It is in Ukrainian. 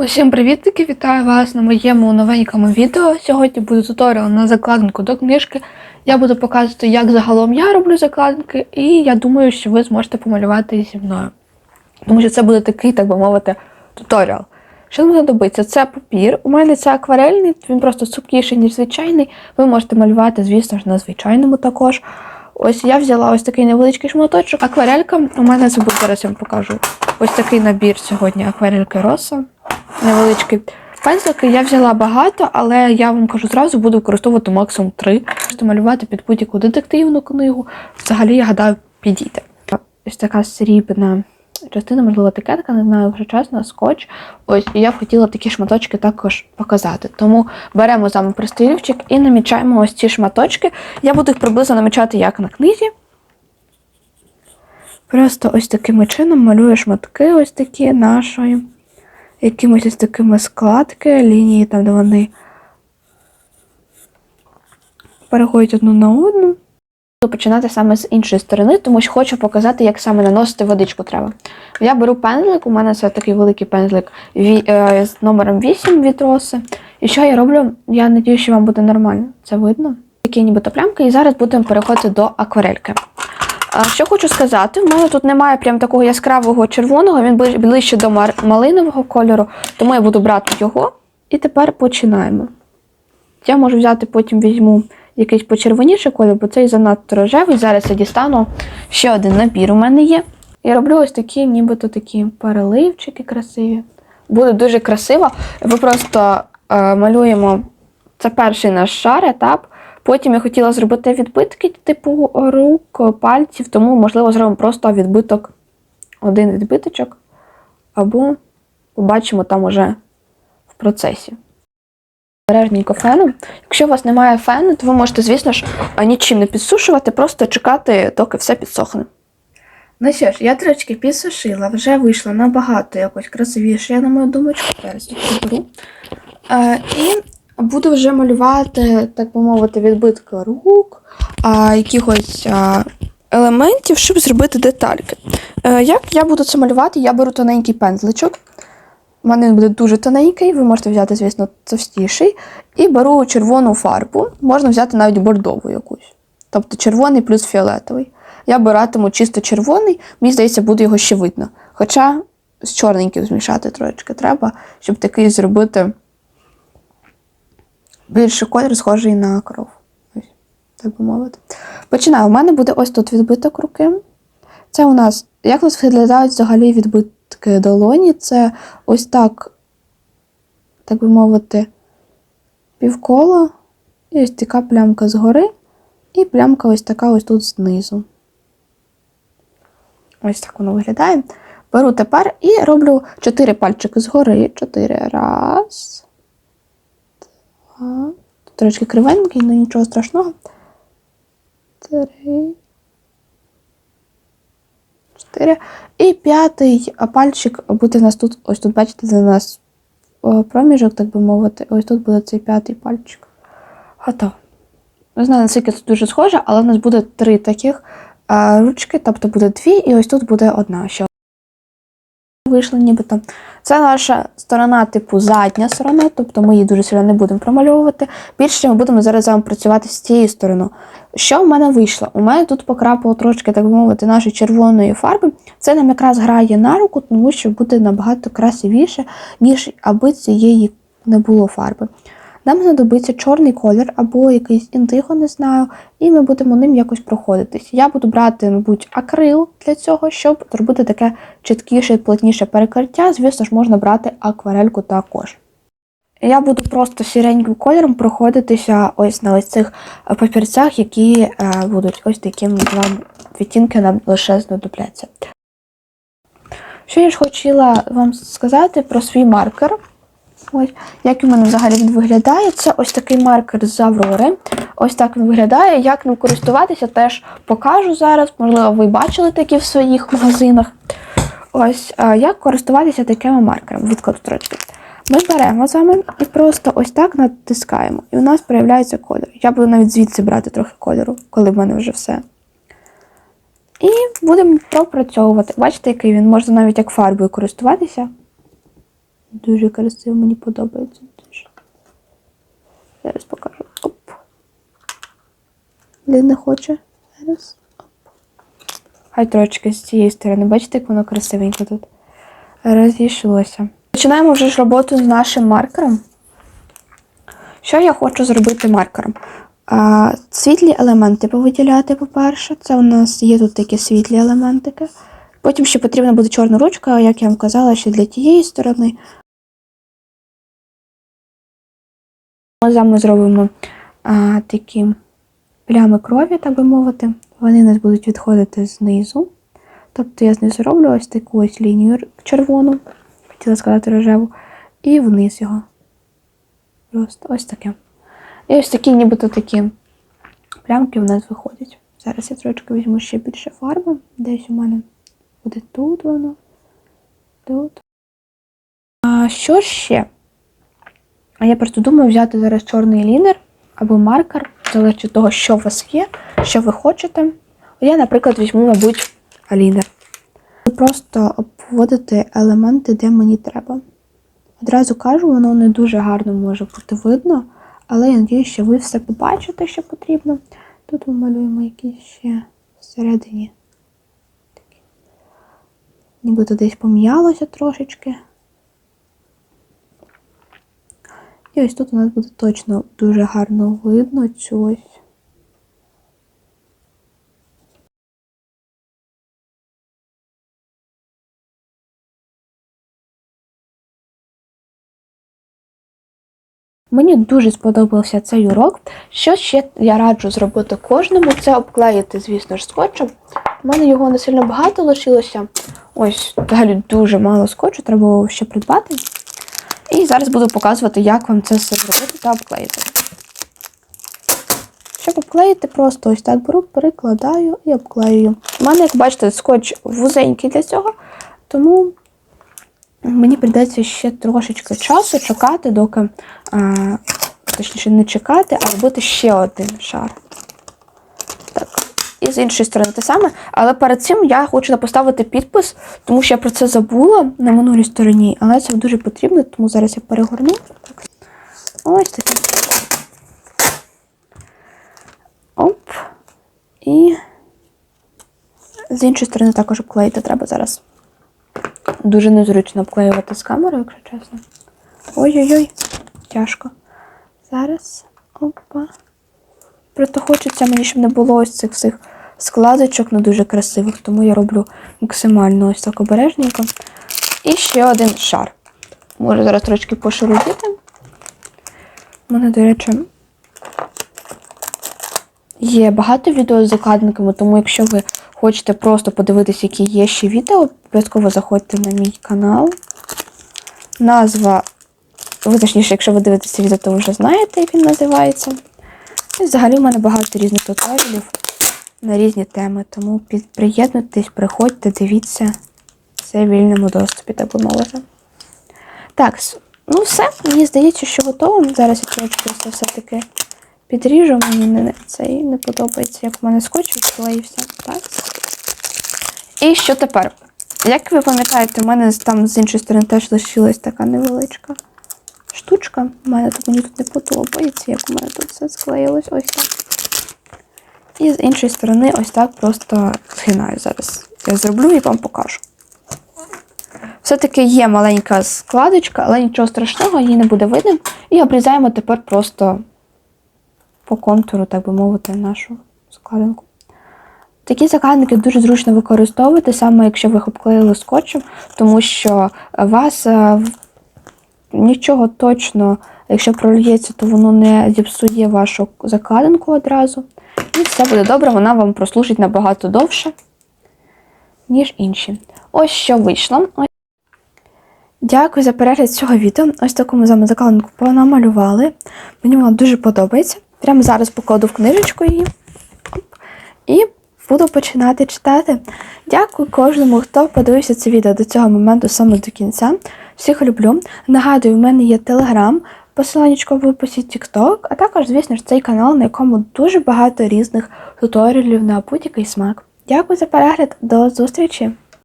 Усім привітки! Вітаю вас на моєму новенькому відео. Сьогодні буде туторіал на закладинку до книжки. Я буду показувати, як загалом я роблю закладинки, і я думаю, що ви зможете помалювати зі мною. Тому що це буде такий, так би мовити, туторіал. Що нам знадобиться? Це папір. У мене це акварельний, він просто сухіший, ніж звичайний. Ви можете малювати, звісно ж, на звичайному також. Ось я взяла ось такий невеличкий шматочок. Акварелька. У мене це буде зараз я вам покажу. Ось такий набір сьогодні акварельки роса. Невеличкий. Пензлики я взяла багато, але я вам кажу зразу, буду використовувати максимум три. Можете малювати під будь-яку детективну книгу. Взагалі, я гадаю, підійде. Ось така срібна частина, можливо, етикетка, не знаю, якщо чесно, скотч. Ось, і я б хотіла такі шматочки також показати. Тому беремо з вами пристрілівчик і намічаємо ось ці шматочки. Я буду їх приблизно намічати як на книзі. Просто ось таким чином малюю шматки ось такі нашої. Якимось ось такими складки, лінії, там, де вони переходять одну на одну. Буду починати саме з іншої сторони, тому що хочу показати, як саме наносити водичку треба. Я беру пензлик, у мене це такий великий пензлик е, з номером 8 від роси. І що я роблю? Я надію, що вам буде нормально. Це видно. Такі нібито плямки, і зараз будемо переходити до акварельки. Що хочу сказати, в мене тут немає прям такого яскравого червоного, він ближче до малинового кольору, тому я буду брати його. І тепер починаємо. Я можу взяти, потім візьму якийсь почервоніший кольор, бо цей занадто рожевий. Зараз я дістану ще один набір у мене є. Я роблю ось такі, нібито такі переливчики красиві. Буде дуже красиво. Ви просто е, малюємо. Це перший наш шар, етап. Потім я хотіла зробити відбитки, типу рук, пальців, тому, можливо, зробимо просто відбиток, один відбиточок, або побачимо там уже в процесі. Бережненько феном. Якщо у вас немає фену, то ви можете, звісно ж, нічим не підсушувати, просто чекати, доки все підсохне. Ну що ж, я трішки підсушила, вже вийшло набагато якось красивіше, я на мою думочку. Зараз їх приберу. Е, і буду вже малювати, так би мовити, відбитки рук, а, якихось а, елементів, щоб зробити детальки. Е, як я буду це малювати, я беру тоненький пензличок. У мене він буде дуже тоненький, ви можете взяти, звісно, товстіший. І беру червону фарбу, можна взяти навіть бордову якусь. Тобто червоний плюс фіолетовий. Я биратиму чисто червоний, мені здається, буде його ще видно. Хоча з чорненьким змішати трошечки треба, щоб такий зробити більше колір схожий на кров. Так би мовити. Починаю. У мене буде ось тут відбиток руки. Це у нас, як у нас виглядають взагалі відбитки долоні? Це ось так, так би мовити, півкола, і ось така плямка згори, і плямка ось така ось тут знизу. Ось так воно виглядає. Беру тепер і роблю 4 пальчики згори. 4. Раз. Трошки кривенький, але нічого страшного. Три. Чотири. І п'ятий пальчик буде в нас тут, ось тут, бачите, у нас проміжок, так би мовити. Ось тут буде цей п'ятий пальчик. Готово. Не знаю, наскільки це дуже схоже, але у нас буде три таких ручки, тобто буде дві, і ось тут буде одна. Ще вийшло нібито. Це наша сторона, типу задня сторона, тобто ми її дуже сильно не будемо промальовувати. Більше ми будемо зараз з працювати з цією стороною. Що в мене вийшло? У мене тут покрапало трошки, так би мовити, нашої червоної фарби. Це нам якраз грає на руку, тому що буде набагато красивіше, ніж аби цієї не було фарби. Нам знадобиться чорний колір або якийсь індиго, не знаю, і ми будемо ним якось проходитись. Я буду брати, мабуть, акрил для цього, щоб зробити таке чіткіше, плотніше перекриття. Звісно ж, можна брати акварельку також. Я буду просто сіреньким кольором проходитися ось на ось цих е, папірцях, які е, будуть ось таким вам відтінки нам лише знадобляться. Що я ж хотіла вам сказати про свій маркер. Ось, як у мене взагалі він виглядає. Це ось такий маркер з Аврори. Ось так він виглядає. Як ним користуватися, теж покажу зараз. Можливо, ви бачили такі в своїх магазинах. Ось як користуватися такими маркерами від строчки. Ми беремо з вами і просто ось так натискаємо. І у нас проявляється кольор. Я буду навіть звідси брати трохи кольору, коли в мене вже все. І будемо пропрацьовувати. Бачите, який він можна навіть як фарбою користуватися. Дуже красиво, мені подобається дуже. Зараз покажу. Оп. Не хоче. Зараз. Оп. Хай трошки з цієї сторони. Бачите, як воно красивенько тут розійшлося. Починаємо вже ж роботу з нашим маркером. Що я хочу зробити маркером? А, світлі елементи повиділяти, по-перше. Це у нас є тут такі світлі елементики. Потім ще потрібна буде чорна ручка, як я вам казала, ще для тієї сторони. Ми зробимо а, такі плями крові, так би мовити. Вони у нас будуть відходити знизу. Тобто я знизу роблю ось таку ось лінію червону, хотіла сказати рожеву, і вниз його. Просто ось таке. І ось такі, нібито такі плямки в нас виходять. Зараз я трошки візьму ще більше фарби. Десь у мене буде тут воно. Тут. А що ще? А я просто думаю взяти зараз чорний лінер або маркер, залежить від того, що у вас є, що ви хочете. Я, наприклад, візьму, мабуть, лінер. Просто обводити елементи, де мені треба. Одразу кажу, воно не дуже гарно може бути видно, але я надію, що ви все побачите, що потрібно. Тут ми малюємо якісь ще всередині. Нібито десь пом'ялося трошечки. І ось тут у нас буде точно дуже гарно видно цю ось. Мені дуже сподобався цей урок. Що ще я раджу зробити кожному, це обклеїти, звісно ж, скотчем. У мене його не сильно багато лишилося. Ось, взагалі дуже мало скотчу, треба було ще придбати. І зараз буду показувати, як вам це все зробити та обклеїти. Щоб обклеїти, просто ось так беру, перекладаю і обклеюю. У мене, як бачите, скотч вузенький для цього, тому мені прийдеться ще трошечки часу чекати, доки, а, точніше, не чекати, а робити ще один шар. І з іншої сторони те саме. Але перед цим я хочу поставити підпис, тому що я про це забула на минулій стороні, але це дуже потрібно, тому зараз я перегорну. Ось таке. Оп. І з іншої сторони також обклеїти треба зараз. Дуже незручно обклеювати з камерою, якщо чесно. Ой-ой-ой, тяжко. Зараз. Опа. Просто хочеться мені, щоб не було ось цих всіх складочок не дуже красивих, тому я роблю максимально ось так обережненько. І ще один шар. Можу зараз трошки пошарудіти. У мене, до речі, є багато відео з закладниками, тому якщо ви хочете просто подивитися, які є ще відео, обов'язково заходьте на мій канал. Назва, ви точніше, якщо ви дивитеся відео, то вже знаєте, як він називається. І взагалі в мене багато різних туторіалів на різні теми, тому приєднуйтесь, приходьте, дивіться. Це в вільному доступі, так би мовити. Так, ну все, мені здається, що готово. Зараз я це все-таки підріжу, мені не, цей не подобається, як в мене скотч відклеївся. Так. І що тепер? Як ви пам'ятаєте, у мене там з іншої сторони теж лишилась така невеличка штучка. У мене тут мені тут не подобається, як у мене тут все склеїлось. Ось так. І з іншої сторони, ось так просто згинаю зараз. Я зроблю і вам покажу. Все-таки є маленька складочка, але нічого страшного, її не буде видно. І обрізаємо тепер просто по контуру, так би мовити, нашу складинку. Такі закладники дуже зручно використовувати, саме якщо ви обклеїли скотчем, тому що вас е, нічого точно, якщо прольється, то воно не зіпсує вашу закладинку одразу. І все буде добре, вона вам прослужить набагато довше, ніж інші. Ось що вийшло. Дякую за перегляд цього відео. Ось таку ми з вами закладинку понамалювали. Мені вона дуже подобається. Прямо зараз покладу в книжечку її. І буду починати читати. Дякую кожному, хто подивився це відео до цього моменту саме до кінця. Всіх люблю. Нагадую, в мене є телеграм, посиланнячко в описі TikTok, а також, звісно ж, цей канал, на якому дуже багато різних туторіалів на будь-який смак. Дякую за перегляд, до зустрічі!